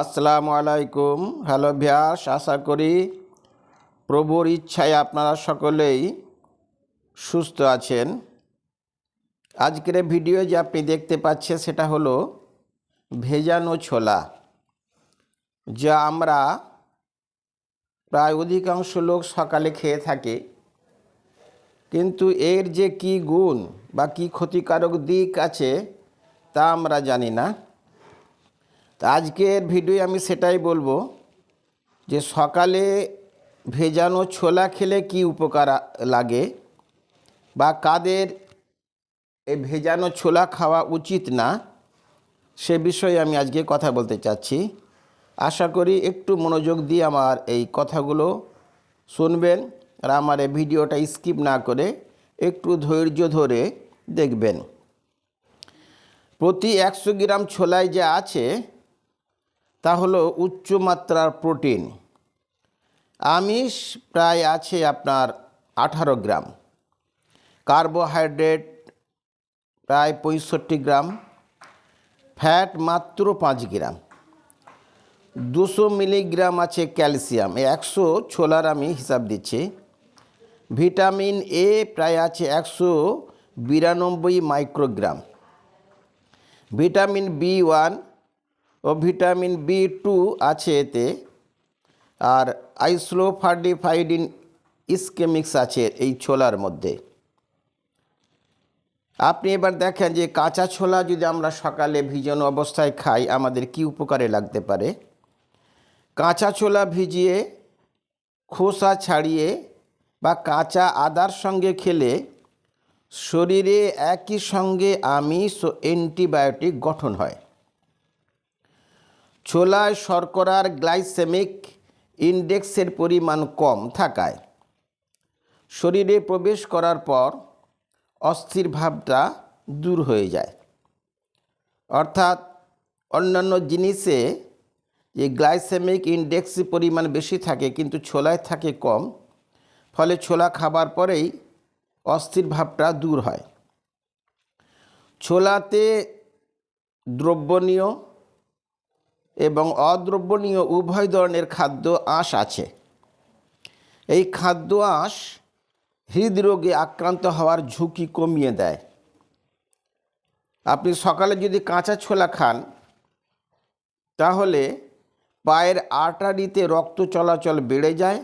আসসালামু আলাইকুম। হ্যালো ভিয়াস আশা করি প্রভুর ইচ্ছায় আপনারা সকলেই সুস্থ আছেন। আজকের ভিডিও যে আপনি দেখতে পাচ্ছেন, সেটা হলো ভেজানো ছোলা, যা আমরা প্রায় অধিকাংশ লোক সকালে খেয়ে থাকি। কিন্তু এর যে কি গুণ বা কি ক্ষতিকারক দিক আছে, তা আমরা জানি না। তা আজকের ভিডিও আমি সেটাই বলব যে সকালে ভেজানো ছোলা খেলে কি উপকার লাগে বা কাদের এই ভেজানো ছোলা খাওয়া উচিত না, সে বিষয়ে আমি আজকে কথা বলতে চাচ্ছি। আশা করি একটু মনোযোগ দিয়ে আমার এই কথাগুলো শুনবেন আর আমার এই ভিডিওটা স্কিপ না করে একটু ধৈর্য ধরে দেখবেন। প্রতি একশো গ্রাম ছোলায় যা আছে তা হলো উচ্চমাত্রার প্রোটিন। আমিষ প্রায় আছে আপনার আঠারো গ্রাম। কার্বোহাইড্রেট প্রায় পঁয়ষট্টি গ্রাম। ফ্যাট মাত্র পাঁচ গ্রাম। দুশো মিলিগ্রাম আছে ক্যালসিয়াম একশো ছোলার আমি হিসাব দিচ্ছি। ভিটামিন এ প্রায় আছে একশো বিরানব্বই মাইক্রোগ্রাম। ভিটামিন বি ওয়ান ও ভিটামিন বি টু আছে এতে, আর আইসোফার্ডিফাইডিন ইসকেমিক্স আছে এই ছোলার মধ্যে। আপনি এবার দেখেন যে কাঁচা ছোলা যদি আমরা সকালে ভিজানো অবস্থায় খাই, আমাদের কি উপকারে লাগতে পারে? কাঁচা ছোলা ভিজিয়ে, খোসা ছাড়িয়ে বা কাঁচা আদার সঙ্গে খেলে শরীরে একই সঙ্গে আমিষ ও অ্যান্টিবায়োটিক গঠন হয়। ছোলায় শর্করার গ্লাইসেমিক ইন্ডেক্সের পরিমাণ কম থাকায় শরীরে প্রবেশ করার পর অস্থির ভাবটা দূর হয়ে যায়। অর্থাৎ অন্যান্য জিনিসে যে গ্লাইসেমিক ইন্ডেক্স পরিমাণ বেশি থাকে কিন্তু ছোলায় থাকে কম, ফলে ছোলা খাবার পরেই অস্থির ভাবটা দূর হয়। ছোলাতে দ্রব্যনীয় এবং অদ্রব্যনীয় উভয় ধরনের খাদ্য আঁশ আছে। এই খাদ্য আঁশ হৃদরোগে আক্রান্ত হওয়ার ঝুঁকি কমিয়ে দেয়। আপনি সকালে যদি কাঁচা ছোলা খান, তাহলে পায়ের আর্টারিতে রক্ত চলাচল বেড়ে যায়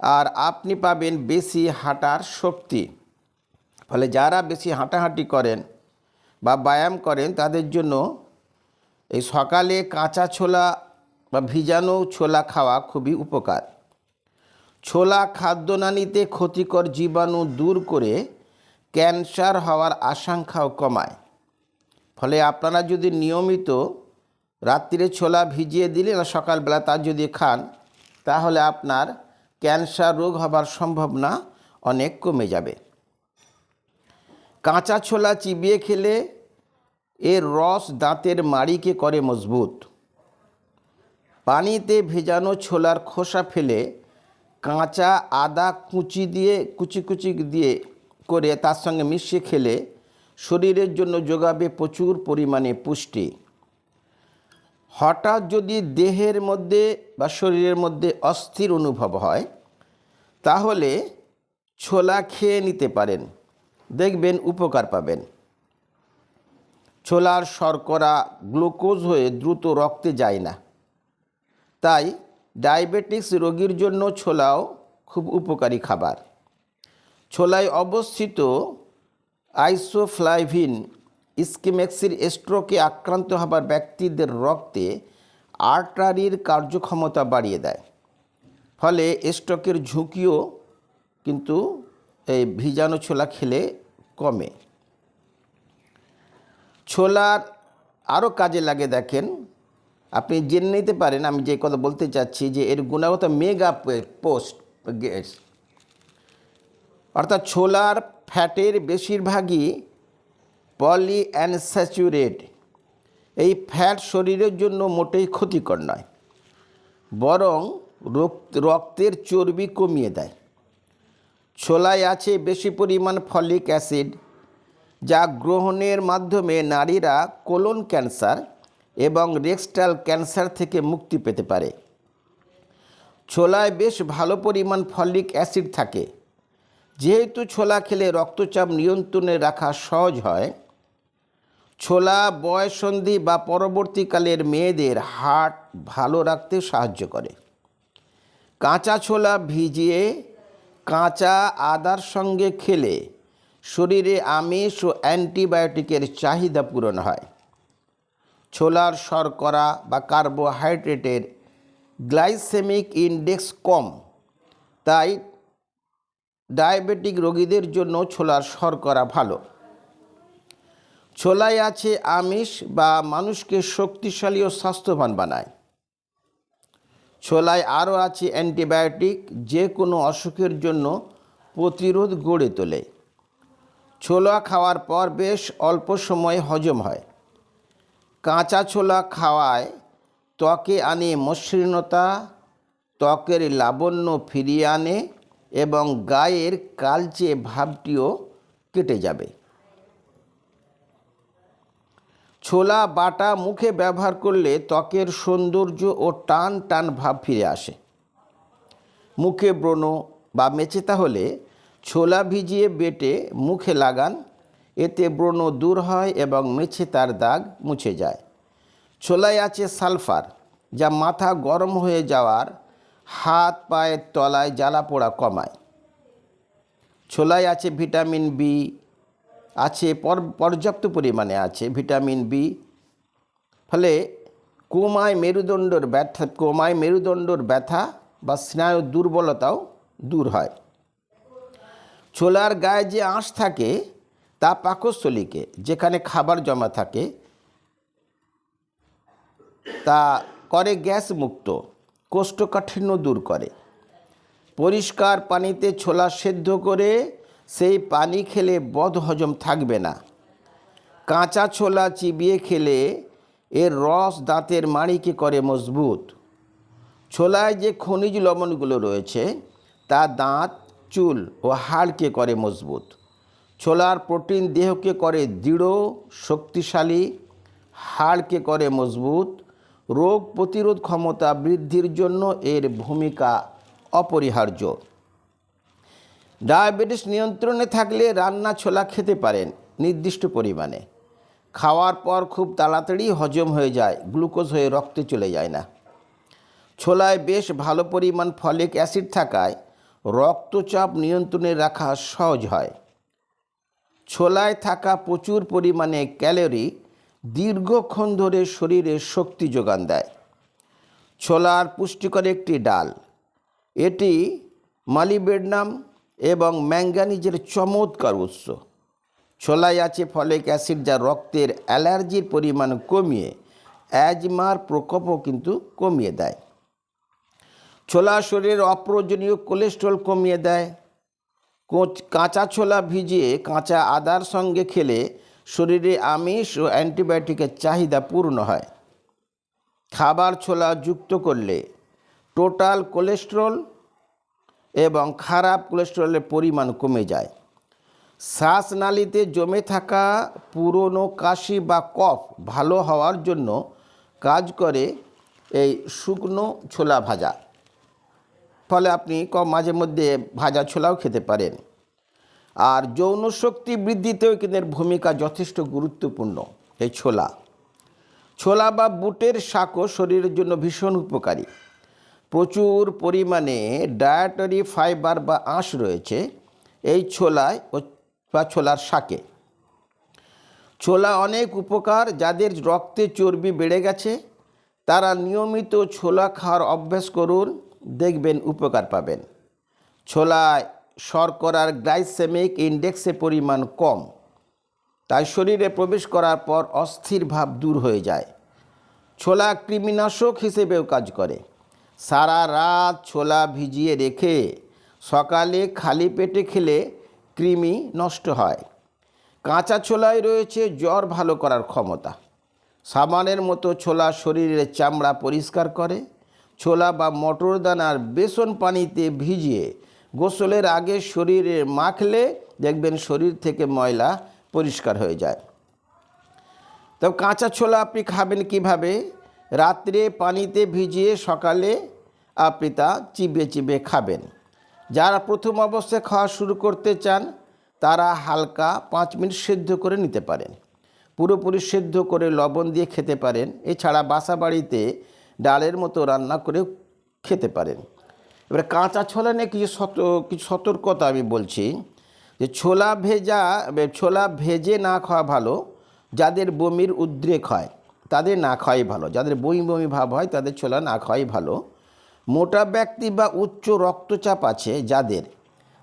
আর আপনি পাবেন বেশি হাঁটার শক্তি। ফলে যারা বেশি হাঁটাহাঁটি করেন বা ব্যায়াম করেন, তাদের জন্য এই সকালে কাঁচা ছোলা বা ভিজানো ছোলা খাওয়া খুবই উপকার। ছোলা খাদ্যনালীতে ক্ষতিকর জীবাণু দূর করে ক্যান্সার হওয়ার আশঙ্কাও কমায়। ফলে আপনারা যদি নিয়মিত রাত্রিরে ছোলা ভিজিয়ে দিলে আর সকালবেলা তা যদি খান, তাহলে আপনার ক্যান্সার রোগ হবার সম্ভাবনা অনেক কমে যাবে। কাঁচা ছোলা চিবিয়ে খেলে এর রস দাঁতের মাড়িকে করে মজবুত। পানিতে ভেজানো ছোলার খোসা ফেলে কাঁচা আদা কুচি দিয়ে, কুচি কুচি দিয়ে করে তার সঙ্গে মিশিয়ে খেলে শরীরের জন্য যোগাবে প্রচুর পরিমাণে পুষ্টি। হঠাৎ যদি দেহের মধ্যে বা শরীরের মধ্যে অস্থির অনুভব হয়, তাহলে ছোলা খেয়ে নিতে পারেন। দেখবেন উপকার পাবেন। ছোলার শর্করা গ্লুকোজ হয়ে দ্রুত রক্তে যায় না। তাই ডায়াবেটিক্স রোগীর জন্য ছোলাও খুব উপকারী খাবার। ছোলায় অবস্থিত আইসোফ্লাইভিন স্কিমেক্সির স্ট্রোকে আক্রান্ত হবার ব্যক্তিদের রক্তে আর্টারির কার্যক্ষমতা বাড়িয়ে দেয়। ফলে স্ট্রোকের ঝুঁকিও কিন্তু এই ভিজানো ছোলা খেলে কমে। ছোলার আরও কাজে লাগে দেখেন। আপনি জেনে নিতে পারেন, আমি যে কথা বলতে চাচ্ছি যে এর গুণগত মেগা পোস্ট গ্যাস অর্থাৎ ছোলার ফ্যাটের বেশিরভাগই পলি অ্যানস্যাচুরেট এই ফ্যাট শরীরের জন্য মোটেই ক্ষতিকর নয়, বরং রক্ত- রক্তের চর্বি কমিয়ে দেয়। ছোলায় আছে বেশি পরিমাণ ফলিক অ্যাসিড যা গ্রহণের মাধ্যমে নারীরা কোলন ক্যান্সার এবং রেক্সটাল ক্যান্সার থেকে মুক্তি পেতে পারে। ছোলায় বেশ ভালো পরিমাণ ফলিক অ্যাসিড থাকে। যেহেতু ছোলা খেলে রক্তচাপ নিয়ন্ত্রণে রাখা সহজ হয়, ছোলা বয়সন্ধি বা পরবর্তীকালের মেয়েদের হার্ট ভালো রাখতে সাহায্য করে। কাঁচা ছোলা ভিজিয়ে কাঁচা আদার সঙ্গে খেলে শরীরে আমিষ ও অ্যান্টিবায়োটিকের চাহিদা পূরণ হয়। ছোলার শর্করা বা কার্বোহাইড্রেটের গ্লাইসেমিক ইনডেক্স কম, তাই ডায়াবেটিক রোগীদের জন্য ছোলার শর্করা ভালো। ছোলায় আছে আমিষ বা মানুষকে শক্তিশালী ও স্বাস্থ্যবান বানায়। ছোলায় আরও আছে অ্যান্টিবায়োটিক যে কোনো অসুখের জন্য প্রতিরোধ গড়ে তোলে। ছোলা খাওয়ার পর বেশ অল্প সময়ে হজম হয়। কাঁচা ছোলা খাওয়ায় ত্বকে আনে মসৃণতা, ত্বকের লাবণ্য ফিরিয়ে আনে এবং গায়ের কালচে ভাবটিও কেটে যাবে। ছোলা বাটা মুখে ব্যবহার করলে ত্বকের সৌন্দর্য ও টান টান ভাব ফিরে আসে। মুখে ব্রণ বা মেচেতা হলে ছোলা ভিজিয়ে বেটে মুখে লাগান। এতে ব্রণ দূর হয় এবং মেছে তার দাগ মুছে যায়। ছোলায় আছে সালফার, যা মাথা গরম হয়ে যাওয়ার হাত পায়ের তলায় জ্বালা পোড়া কমায়। ছোলায় আছে ভিটামিন বি, আছে পর্যাপ্ত পরিমাণে আছে ভিটামিন বি। ফলে কোমায় মেরুদণ্ডর ব্যথা, কোমায় মেরুদণ্ডর ব্যথা বা স্নায়ু দুর্বলতাও দূর হয়। ছোলার গায়ে যে আঁশ থাকে, তা পাকস্থলীকে, যেখানে খাবার জমা থাকে, তা করে গ্যাস মুক্ত কোষ্ঠকাঠিন্য দূর করে। পরিষ্কার পানিতে ছোলা সেদ্ধ করে সেই পানি খেলে বদ হজম থাকবে না। কাঁচা ছোলা চিবিয়ে খেলে এর রস দাঁতের মাড়িকে করে মজবুত। ছোলায় যে খনিজ লবণগুলো রয়েছে, তা দাঁত চুল ও হাড়কে করে মজবুত। ছোলার প্রোটিন দেহকে করে দৃঢ়, শক্তিশালী, হাড়কে করে মজবুত। রোগ প্রতিরোধ ক্ষমতা বৃদ্ধির জন্য এর ভূমিকা অপরিহার্য। ডায়াবেটিস নিয়ন্ত্রণে থাকলে রান্না ছোলা খেতে পারেন নির্দিষ্ট পরিমাণে। খাওয়ার পর খুব তাড়াতাড়ি হজম হয়ে যায়, গ্লুকোজ হয়ে রক্তে চলে যায় না। ছোলায় বেশ ভালো পরিমাণ ফলিক অ্যাসিড থাকায় রক্তচাপ নিয়ন্ত্রণে রাখা সহজ হয়। ছোলায় থাকা প্রচুর পরিমাণে ক্যালোরি দীর্ঘক্ষণ ধরে শরীরে শক্তি যোগান দেয়। ছোলার পুষ্টিকর একটি ডাল। এটি মালিবেডনাম এবং ম্যাঙ্গানিজের চমৎকার উৎস। ছোলায় আছে ফলিক অ্যাসিড যা রক্তের অ্যালার্জির পরিমাণ কমিয়ে, অ্যাজমার প্রকোপও কিন্তু কমিয়ে দেয়। ছোলা শরীরের অপ্রয়োজনীয় কোলেস্ট্রল কমিয়ে দেয়। কাঁচা ছোলা ভিজিয়ে কাঁচা আদার সঙ্গে খেলে শরীরে আমিষ ও অ্যান্টিবায়োটিকের চাহিদা পূর্ণ হয়। খাবার ছোলা যুক্ত করলে টোটাল কোলেস্ট্রল এবং খারাপ কোলেস্টেরলের পরিমাণ কমে যায়। শ্বাসনালীতে জমে থাকা পুরনো কাশি বা কফ ভালো হওয়ার জন্য কাজ করে এই শুকনো ছোলা ভাজা। ফলে আপনি কম মাঝে মধ্যে ভাজা ছোলাও খেতে পারেন। আর যৌন শক্তি বৃদ্ধিতেও কিন্তু এর ভূমিকা যথেষ্ট গুরুত্বপূর্ণ, এই ছোলা। ছোলা বা বুটের শাকও শরীরের জন্য ভীষণ উপকারী। প্রচুর পরিমাণে ডায়েটারি ফাইবার বা আঁশ রয়েছে এই ছোলায় বা ছোলার শাকে। ছোলা অনেক উপকার, যাদের রক্তে চর্বি বেড়ে গেছে, তারা নিয়মিত ছোলা খাওয়ার অভ্যাস করুন দেখবেন, উপকার পাবেন। ছোলায় শর্করার গ্লাইসেমিক ইন্ডেক্সের পরিমাণ কম। তাই শরীরে প্রবেশ করার পর অস্থির ভাব দূর হয়ে যায়। ছোলা কৃমিনাশক হিসেবেও কাজ করে। সারা রাত ছোলা ভিজিয়ে রেখে সকালে খালি পেটে খেলে কৃমি নষ্ট হয়। কাঁচা ছোলায় রয়েছে জ্বর ভালো করার ক্ষমতা। সাবানের মতো ছোলা শরীরের চামড়া পরিষ্কার করে। ছোলা বা মটর দানার বেসন পানিতে ভিজিয়ে গোসলের আগে শরীরে মাখলে দেখবেন শরীর থেকে ময়লা পরিষ্কার হয়ে যায়। তো কাঁচা ছোলা আপনি খাবেন কীভাবে? রাত্রে পানিতে ভিজিয়ে সকালে আপনি তা চিবিয়ে চিবিয়ে খাবেন। যারা প্রথম অবস্থায় খাওয়া শুরু করতে চান, তারা হালকা পাঁচ মিনিট সেদ্ধ করে নিতে পারেন। পুরোপুরি সেদ্ধ করে লবণ দিয়ে খেতে পারেন। এছাড়া বাসা বাড়িতে ডালের মতো রান্না করে খেতে পারেন। এবারে কাঁচা ছোলা নিয়ে কিছু সত, কিছু সতর্কতা আমি বলছি যে ছোলা ভেজা ছোলা ভেজে না খাওয়া ভালো। যাদের বমির উদ্রেক হয়, তাদের না খাওয়াই ভালো। যাদের বমি বমি ভাব হয়, তাদের ছোলা না খাওয়াই ভালো। মোটা ব্যক্তি বা উচ্চ রক্তচাপ আছে যাদের,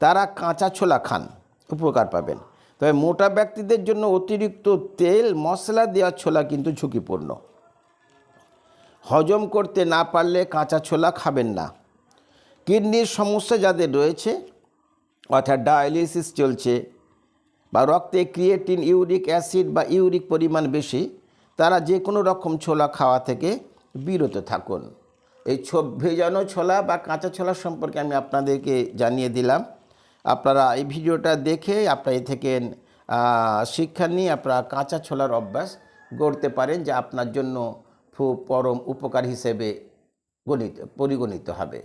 তারা কাঁচা ছোলা খান, উপকার পাবেন। তবে মোটা ব্যক্তিদের জন্য অতিরিক্ত তেল, মশলা দেওয়া ছোলা কিন্তু ঝুঁকিপূর্ণ। হজম করতে না পারলে কাঁচা ছোলা খাবেন না। কিডনির সমস্যা যাদের রয়েছে, অর্থাৎ ডায়ালিসিস চলছে বা রক্তে ক্রিয়েটিন, ইউরিক অ্যাসিড বা ইউরিক পরিমাণ বেশি, তারা যে কোনো রকম ছোলা খাওয়া থেকে বিরত থাকুন। এই ছো ভেজানো ছোলা বা কাঁচা ছোলা সম্পর্কে আমি আপনাদেরকে জানিয়ে দিলাম। আপনারা এই ভিডিওটা দেখে আপনারা এ থেকে শিক্ষা নিয়ে আপনারা কাঁচা ছোলার অভ্যাস গড়তে পারেন যা আপনার জন্য পরম উপকার হিসেবে গণিত পরিগণিত হবে।